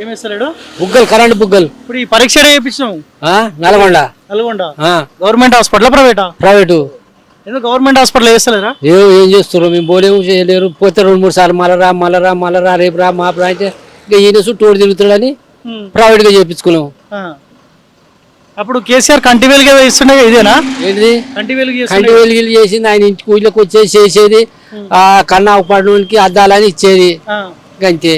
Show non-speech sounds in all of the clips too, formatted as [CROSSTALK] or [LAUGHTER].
ఏం వేస్తలేడు బుగ్గలు కరెంట్ బుగ్గలు. ఇప్పుడు ఈ పరీక్ష చేయించినావు? ఆ, నల్గొండ. నల్గొండ. గవర్నమెంట్ హాస్పిటల్ ప్రైవేటా? ప్రైవేటు. గవర్నమెంట్ హాస్పిటల్ వేస్తలేరా ఏ ఏం చేస్తారు మేము పోలేము చేయలేరు. పోతే రెండు మూడు సార్లు మళ్ళరా మళ్ళరా మళ్ళరా రేపు రా మా అంటే ఇంకా ఈయన చుట్టూ తిరుగుతాడని ప్రైవేట్గా చేయించుకున్నాం. అప్పుడు కేసీఆర్ కంటి వెలుగు వేస్తుండే ఇదేనా? ఏంటిది? కంటి వెలుగు కంటి వెలిగిలు చేసింది ఆయన ఇంటికి ఊళ్ళోకి వచ్చేసి చేసేది ఆ కన్నా పడినోనికి అద్దాలని ఇచ్చేది. అంతే.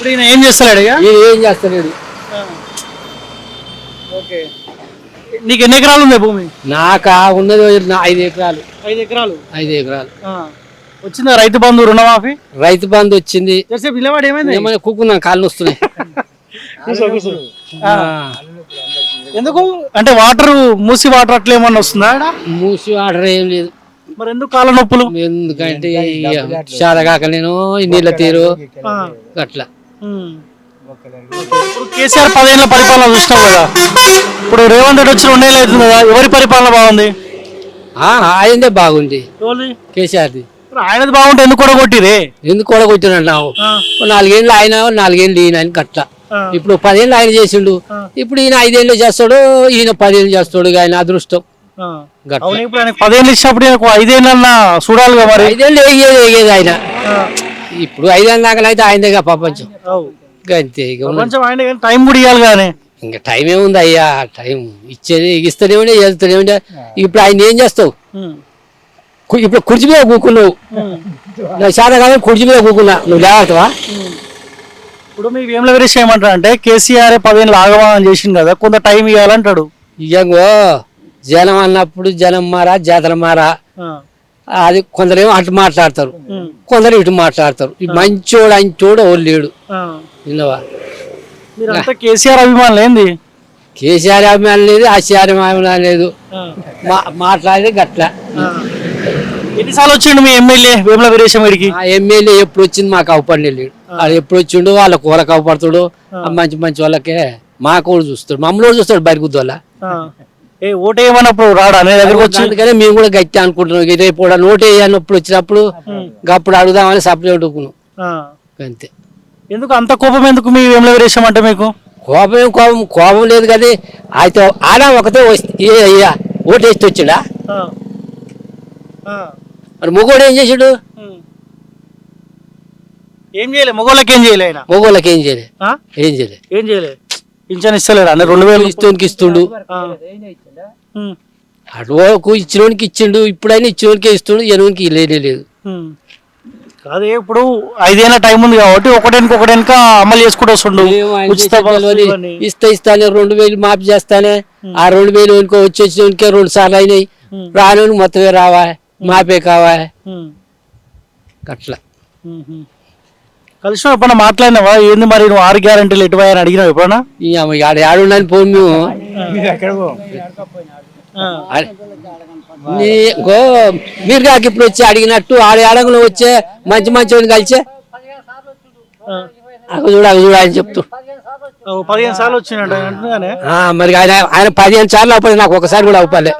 ఇప్పుడు ఈయన ఏం చేస్తలేడు ఇక? ఈయన ఏం చేస్తలేడు. ఓకే. నీకు ఎన్ని ఎకరాలు ఉంది భూమి? నాకా ఉన్నది నా- ఐదు ఎకరాలు. ఐదు ఎకరాలు? ఐదు ఎకరాలు. ఆ. వచ్చిందా రైతు బంధు రుణమాఫీ? రైతు బంధు వచ్చింది. పిల్లవాడు ఏమైంది? ఏమైనా కుక్కున్నా కాళ్ళు వస్తున్నాయి [LAUGHS] కూర్చో, కూర్చో. ఆ, ఎందుకు? అంటే వాటర్ మూసి వాటర్ అట్లా ఏమన్నా వస్తుందా ఆడ? మూసి ఆర్డర్ ఏం లేదు. మరి ఎందుకు కాళ్ళ నొప్పులు? ఎందుకంటే చాలా కాక నేను ఈ నీళ్ళ తీరు. ఆ. అట్లా. ఇప్పుడు కేసీఆర్ పదేళ్ళ పరిపాలన చూసినాం కదా. ఇప్పుడు రేవంత్ రెడ్డి వచ్చి రెండేళ్ళు అవుతుంది కదా ఎవరి పరిపాలన బాగుంది? ఆ, ఆయనదే బాగుంది? కేసీఆర్ది. ఆయనది బాగుంటే ఎందుకు కూడా కొట్టిరే ఎందుకు కూడా కొట్టినట్టు నాలుగేళ్ళు ఆయన నాలుగేళ్ళు ఈయన అని కట్ట. ఇప్పుడు పదేళ్ళు ఆయన చేసిండు. ఇప్పుడు ఈయన ఐదేళ్ళు చేస్తాడు ఈయన పదేళ్ళు చేస్తాడు ఆయన అదృష్టం. పదేళ్ళు ఇచ్చినప్పుడు ఐదేళ్ళన్నా చూడాలిగా మరి. ఐదేళ్ళు ఎగేది ఆయన. ఇప్పుడు ఐదేళ్ళ దాకా ఆయనదేగా ప్రపంచం. అంతే ఇక. కొంచెం ఆయన కానీ టైం కూడా ఇవ్వాలి కానీ. ఇంకా టైం ఏముంది అయ్యా? టైం ఇచ్చేది ఇస్తూనే ఉండే వెళ్తూనే ఉండే. ఇప్పుడు ఆయన ఏం చేస్తావు? కు- ఇప్పుడు కుర్చీ మీద కూకున్నావు. నా శాత కాదు కుర్చీ మీద కూకున్నా. నువ్వు లేవటవా? ఇప్పుడు మీ వేముల వీరేష్ ఏమంటారు అంటే కేసీఆర్ పదేళ్ళు ఆగమనం చేసింది కదా కొంత టైం ఇవ్వాలంటాడు ఇయ్యంగో జనం అన్నప్పుడు జనం మారా జాతర మారా. ఆ. అది కొందరేమో అటు మాట్లాడతారు. కొందరు ఇటు మాట్లాడతారు. ఈ మంచోడు అంచోడు ఎవరు లేడు. విన్నవా? కేసీఆర్ అభిమానులు ఏంది? కేసీఆర్ అభిమానం లేదు ఆసీఆర్ అభిమానం లేదు. మాట్లాడేది గట్ల. ఎన్నిసార్లు వచ్చిండు మీ ఎమ్మెల్యే వేముల వీరేశం వీడికి ఆ ఎమ్మెల్యే ఎప్పుడు వచ్చింది మాకు అవపడి లేడు వాళ్ళు ఎప్పుడు వచ్చిండు వాళ్ళ కూరకు అవపడతాడు ఆ. మంచి మంచి వాళ్ళకే మా కూడా చూస్తాడు మమ్మల్ని చూస్తాడు వల్ల. ఆ. ఏ ఓటు ఏమన్నప్పుడు రాడా? నీ దగ్గరకు వచ్చి అందుకనే మేము కూడా గట్టి అనుకుంటున్నాం. రేపు కూడా వేయనప్పుడు వచ్చినప్పుడు అప్పుడు అడుగుదామని సప్లై అడుగుకున్నాం. అంతే. ఎందుకు అంత కోపం ఎందుకు మీ వేముల వీరేశం అంటే మీకు? కోపం కోపం? కోపం లేదు కదా అయితే ఆడ ఒకటే వస్తే ఏ అయ్యా ఓటు వేస్తే వచ్చిండా. మరి మొగోడు ఏం చేసాడు. ఏం చేయలే మగవాళ్ళకి ఏం చేయలే మొగోళ్ళకి ఏం చేయలే. ఆ? ఏం చేయలే. ఏం చేయలే? పింఛన్ ఇస్తలేడు. అన్న రెండు వేలు ఇస్తోనికి ఇస్తుండు. అటువరకు ఇచ్చినోనికి ఇచ్చిండు ఇప్పుడైనా ఇచ్చినోనికే ఇస్తుండు ఎనోనికి లేనే లేదు. కాదే ఇప్పుడు ఐదేళ్ళ టైం ఉంది కాబట్టి ఒకటెనక ఒకటెనక అమలు చేసుకుంటూ వస్తుండు. ఇస్తా ఇస్తానే రెండు వేలు మాఫీ చేస్తానే ఆ రెండు వేలు ఇంకో వచ్చి వచ్చినోనికే రెండు సార్లు అయినాయి. రానోని మొత్తమే రావా మాపే కావా. అట్లా. ఉమ్. కలిసి ఎప్పుడన్నా మాట్లాడినావా ఏంది మరి నువ్వు ఆరు గ్యారంటీలు ఎటు అని అడిగినావు ఎప్పుడన్నా ఆడ ఆడుండని పోను మేము ఆ. అరే, నీ- గో మీరు కాక ఇప్పుడు వచ్చి అడిగినట్టు ఆడ అడగను వచ్చే మంచి మంచి వాడిని కలిసే. అక్కడ చూడ అక్కడ చూడ అని చెప్తూ పదిహేను సార్లు మరి ఆయన ఆయన పదిహేను సార్లు అవ్వలేదు నాకు ఒకసారి కూడా అవ్వలే.